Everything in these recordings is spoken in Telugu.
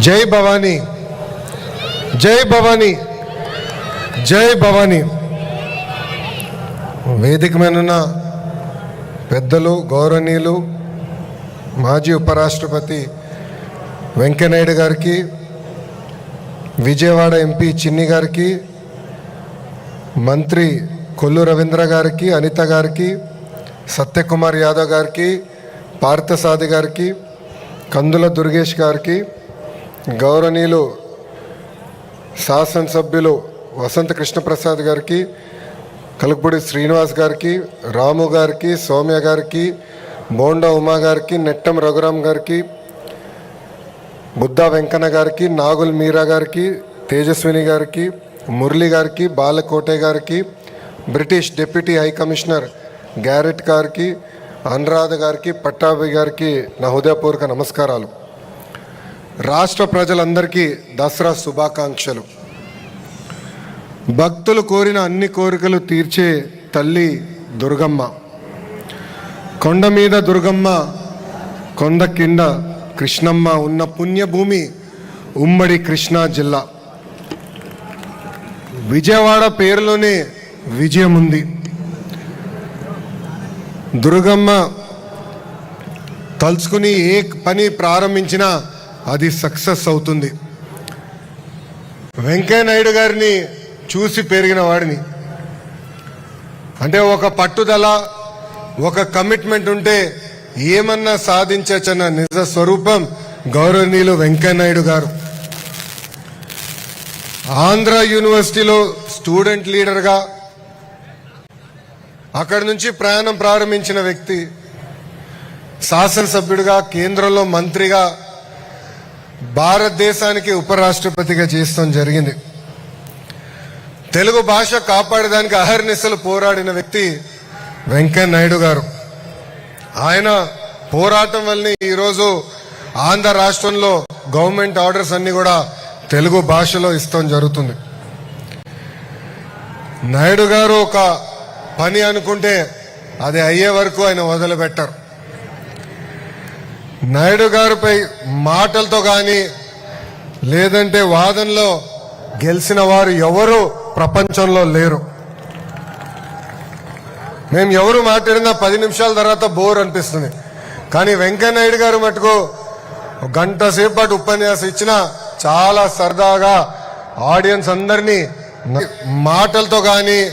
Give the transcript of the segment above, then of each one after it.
జై భవానీ. జై భవానీ. జై భవానీ. వేదిక మీద పెద్దలు గౌరవనీయులు మాజీ ఉపరాష్ట్రపతి వెంకయ్యనాయుడు గారికి విజయవాడ ఎంపీ చిన్ని గారికి మంత్రి కొల్లు రవీంద్ర గారికి అనిత గారికి సత్యకుమార్ యాదవ్ గారికి పార్థసాది గారికి కందుల దుర్గేష్ గారికి గౌరవనీయులు శాసనసభ్యులు వసంత కృష్ణప్రసాద్ గారికి కలుపుడి శ్రీనివాస్ గారికి రాము గారికి సౌమ్య గారికి బోండా ఉమా గారికి నెట్టం రఘురామ్ గారికి బుద్ధా వెంకన్న గారికి నాగుల్ మీరా గారికి తేజస్విని గారికి మురళి గారికి బాలకోటే గారికి British deputy high commissioner Garrett గారికి అనురాధ గారికి పట్టాభి గారికి నా హృదయపూర్వక నమస్కారాలు. రాష్ట్ర ప్రజలందరికీ దసరా శుభాకాంక్షలు. భక్తులు కోరిన అన్ని కోరికలు తీర్చే తల్లి దుర్గమ్మ. కొండ మీద దుర్గమ్మ కొండ కింద కృష్ణమ్మ ఉన్న పుణ్యభూమి ఉమ్మడి కృష్ణా జిల్లా. విజయవాడ పేరులోనే విజయం ఉంది. దుర్గమ్మ తలుచుకుని ఏ పని ప్రారంభించినా అది సక్సెస్ అవుతుంది. వెంకయ్య నాయుడు గారిని చూసి పెరిగిన వాడిని. అంటే ఒక పట్టుదల ఒక కమిట్మెంట్ ఉంటే ఏమన్నా సాధించచ్చన్న నిజ స్వరూపం గౌరవనీయులు వెంకయ్య నాయుడు గారు. ఆంధ్ర యూనివర్సిటీలో స్టూడెంట్ లీడర్గా అక్కడి నుంచి ప్రయాణం ప్రారంభించిన వ్యక్తి శాసనసభ్యుడిగా కేంద్రంలో మంత్రిగా భారతదేశానికి ఉపరాష్ట్రపతిగా చేస్తాం జరిగింది. తెలుగు భాష కాపాడడానికి అహర్నిశలు పోరాడిన వ్యక్తి వెంకయ్య నాయుడు గారు. ఆయన పోరాటం వల్లనే ఈరోజు ఆంధ్ర రాష్ట్రంలో గవర్నమెంట్ ఆర్డర్స్ అన్ని కూడా తెలుగు భాషలో ఇస్తాం జరుగుతుంది. నాయుడు గారు ఒక పని అనుకుంటే అది అయ్యే వరకు ఆయన వదిలిపెట్టారు నాయుడు గారిపై మాటలతో కానీ లేదంటే వాదనలో గెలిచిన వారు ఎవరు ప్రపంచంలో లేరు. మేము ఎవరు మాట్లాడినా పది నిమిషాల తర్వాత బోర్ అనిపిస్తుంది. కానీ వెంకయ్య నాయుడు గారు మటుకు గంట సేపటి ఉపన్యాసం ఇచ్చిన చాలా సరదాగా ఆడియన్స్ అందరినీ మాటలతో కానీ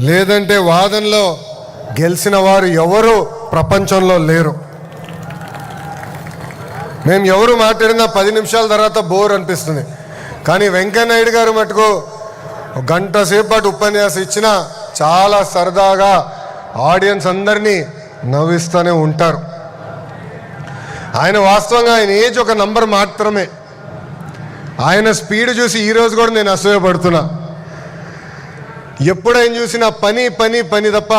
లేదంటే వాదనలో గెలిచిన వారు ఎవరు ప్రపంచంలో లేరు. మేము ఎవరు మాట్లాడినా పది నిమిషాల తర్వాత బోర్ అనిపిస్తుంది. కానీ వెంకయ్యనాయుడు గారు మటుకు ఒక గంట సేపటి ఉపన్యాసం ఇచ్చిన చాలా సరదాగా ఆడియన్స్ అందరినీ నవ్విస్తూనే ఉంటారు. ఆయన వాస్తవంగా ఆయన ఏజ్ ఒక నంబర్ మాత్రమే. ఆయన స్పీడ్ చూసి ఈరోజు కూడా నేను అసూయపడుతున్నా. ఎప్పుడు ఆయన చూసినా పని పని పని తప్ప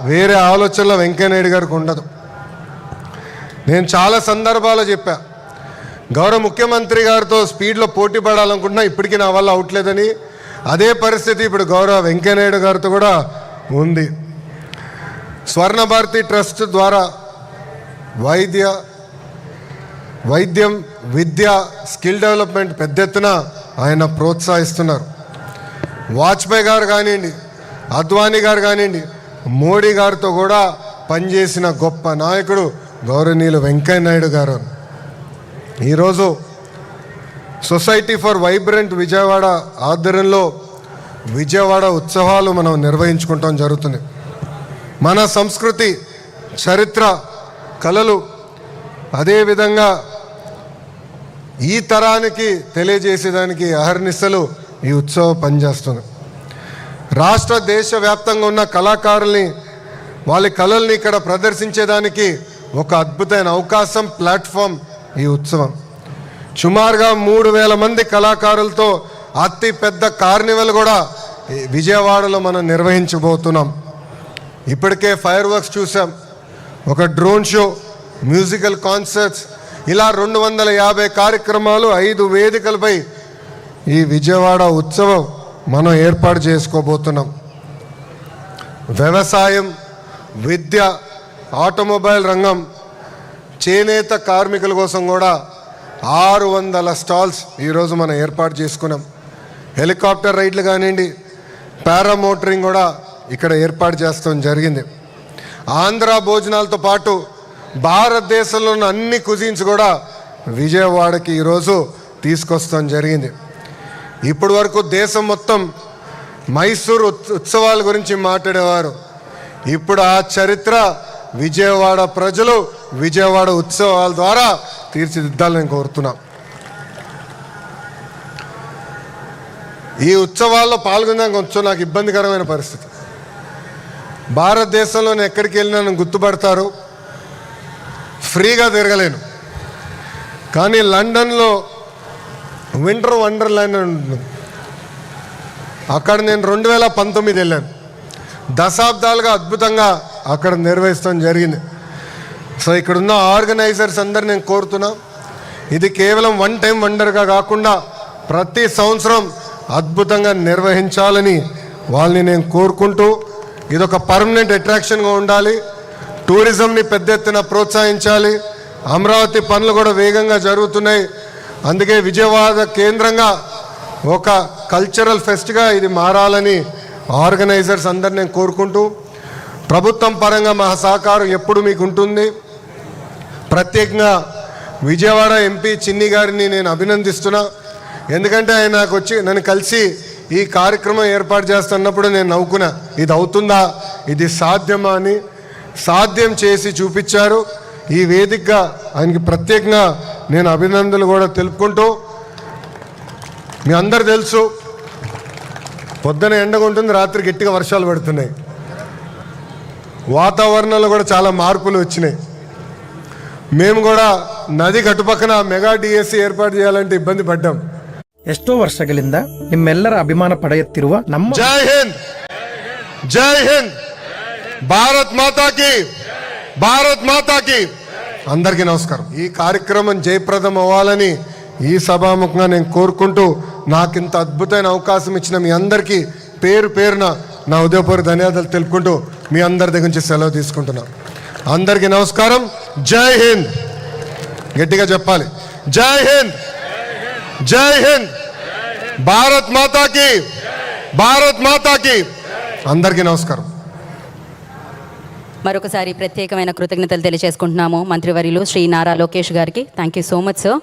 వేరే ఆలోచనలో వెంకయ్యనాయుడు గారికి ఉండదు. నేను చాలా సందర్భాలు చెప్పా గౌరవ ముఖ్యమంత్రి గారితో స్పీడ్లో పోటీ పడాలనుకుంటున్నా ఇప్పటికీ నా వల్ల అవట్లేదని అదే పరిస్థితి ఇప్పుడు గౌరవ వెంకయ్యనాయుడు గారితో కూడా ఉంది. స్వర్ణ భారతి ట్రస్ట్ ద్వారా వైద్య వైద్యం విద్య స్కిల్ డెవలప్మెంట్ పెద్ద ఎత్తున ఆయన ప్రోత్సహిస్తున్నారు. వాజ్పేయి గారు కానివ్వండి అద్వానీ గారు కానివ్వండి మోడీ గారితో కూడా పనిచేసిన గొప్ప నాయకుడు గౌరవనీయులు వెంకయ్య నాయుడు గారు. ఈరోజు సొసైటీ ఫర్ వైబ్రెంట్ విజయవాడ ఆధ్వర్యంలో విజయవాడ ఉత్సవాలు మనం నిర్వహించుకుంటాం జరుగుతుంది. మన సంస్కృతి చరిత్ర కళలు అదేవిధంగా ఈ తరానికి తెలియజేసేదానికి అహర్నిశలు ఈ ఉత్సవం పనిచేస్తుంది. రాష్ట్ర దేశవ్యాప్తంగా ఉన్న కళాకారుల్ని వాళ్ళ కళల్ని ఇక్కడ ప్రదర్శించేదానికి ఒక అద్భుతమైన అవకాశం ప్లాట్ఫామ్ ఈ ఉత్సవం. సుమారుగా మూడు వేల మంది కళాకారులతో అతి పెద్ద కార్నివల్ కూడా విజయవాడలో మనం నిర్వహించబోతున్నాం. ఇప్పటికే ఫైర్ వర్క్స్ చూసాం ఒక డ్రోన్ షో మ్యూజికల్ కాన్సర్ట్స్ ఇలా రెండు వందల యాభై కార్యక్రమాలు ఐదు వేదికలపై ఈ విజయవాడ ఉత్సవం మనం ఏర్పాటు చేసుకోబోతున్నాం. వ్యవసాయం విద్య ఆటోమొబైల్ రంగం చేనేత కార్మికుల కోసం కూడా ఆరు వందల స్టాల్స్ ఈరోజు మనం ఏర్పాటు చేసుకున్నాం. హెలికాప్టర్ రైడ్లు కానివ్వండి పారామోటరింగ్ కూడా ఇక్కడ ఏర్పాటు చేస్తాం జరిగింది. ఆంధ్ర భోజనాలతో పాటు భారతదేశంలో ఉన్న అన్ని కుజిన్స్ కూడా విజయవాడకి ఈరోజు తీసుకొస్తాం జరిగింది. ఇప్పటి వరకు దేశం మొత్తం మైసూర్ ఉత్సవాల గురించి మాట్లాడేవారు. ఇప్పుడు ఆ చరిత్ర విజయవాడ ప్రజలు విజయవాడ ఉత్సవాల ద్వారా తీర్చిదిద్దాలని కోరుతున్నాం. ఈ ఉత్సవాల్లో పాల్గొనడానికి కొంచెం నాకు ఇబ్బందికరమైన పరిస్థితి. భారతదేశంలో నేను ఎక్కడికి వెళ్ళినా నన్ను గుర్తుపడతారు. ఫ్రీగా తిరగలేను. కానీ లండన్లో వింటర్ వండర్లాండ్ అని ఉంటుంది. అక్కడ నేను రెండు వేల పంతొమ్మిది వెళ్ళాను. దశాబ్దాలుగా అద్భుతంగా అక్కడ నిర్వహిస్తాం జరిగింది. సో ఇక్కడున్న ఆర్గనైజర్స్ అందరు నేను కోరుతున్నా. ఇది కేవలం వన్ టైం వండర్గా కాకుండా ప్రతి సంవత్సరం అద్భుతంగా నిర్వహించాలని వాళ్ళని నేను కోరుకుంటూ ఇదొక పర్మనెంట్ అట్రాక్షన్గా ఉండాలి. టూరిజంని పెద్ద ఎత్తున ప్రోత్సహించాలి. అమరావతి పనులు కూడా వేగంగా జరుగుతున్నాయి. అందుకే విజయవాడ కేంద్రంగా ఒక కల్చరల్ ఫెస్ట్గా ఇది మారాలని ఆర్గనైజర్స్ అందరు నేను కోరుకుంటూ ప్రభుత్వం పరంగా మా సహకారం ఎప్పుడు మీకు ఉంటుంది. ప్రత్యేకంగా విజయవాడ ఎంపీ చిన్ని గారిని నేను అభినందిస్తున్నా. ఎందుకంటే ఆయన నాకు వచ్చి నన్ను కలిసి ఈ కార్యక్రమం ఏర్పాటు చేస్తున్నప్పుడు నేను నవ్వుకున్నా. ఇది అవుతుందా? ఇది సాధ్యమా అని సాధ్యం చేసి చూపించారు. ఈ వేదికగా ఆయనకి ప్రత్యేకంగా నేను అభినందనలు కూడా తెలుపుకుంటూ మీ అందరు తెలుసు పొద్దున ఎండగా ఉంటుంది రాత్రి గట్టిగా వర్షాలు పడుతున్నాయి. వాతావరణంలో కూడా చాలా మార్పులు వచ్చినాయి. మేము కూడా నది కట్టుపక్కన మెగా డిఎస్సి ఏర్పాటు చేయాలంటే ఇబ్బంది పడ్డాం ಎಷ್ಟೋ ವರ್ಷಗಳಿಂದ ನಿಮ್ಮೆಲ್ಲರ ಅಭಿಮಾನ ಪಡೆಯುತ್ತಿರುವ ನಮ್ಮ జై హింద్ జై హింద్ భారత్ మాతాకి భారత్ మాతాకి అందరికీ నమస్కారం ఈ కార్యక్రమం జయప్రదం అవ్వాలని ఈ సభాముఖంగా నేను కోరుకుంటూ నాకు ఇంత అద్భుతమైన అవకాశం ఇచ్చిన మీ అందరికీ పేరు పేరున నా ఉదయపూర్ ధన్యవాదాలు తెలుపుకుంటూ మీ అందరి దగ్గర నుంచి సెలవు తీసుకుంటున్నాను అందరికీ నమస్కారం. జై హింద్. గట్టిగా చెప్పాలి. జై హింద్. జై హింద్. భారత్ మాతాకి. భారత్ మాతాకి. అందరికీ నమస్కారం. మరొకసారి ప్రత్యేకమైన కృతజ్ఞతలు తెలియజేసుకుంటున్నాము మంత్రివర్యులు శ్రీ నారా లోకేష్ గారికి. Thank you so much sir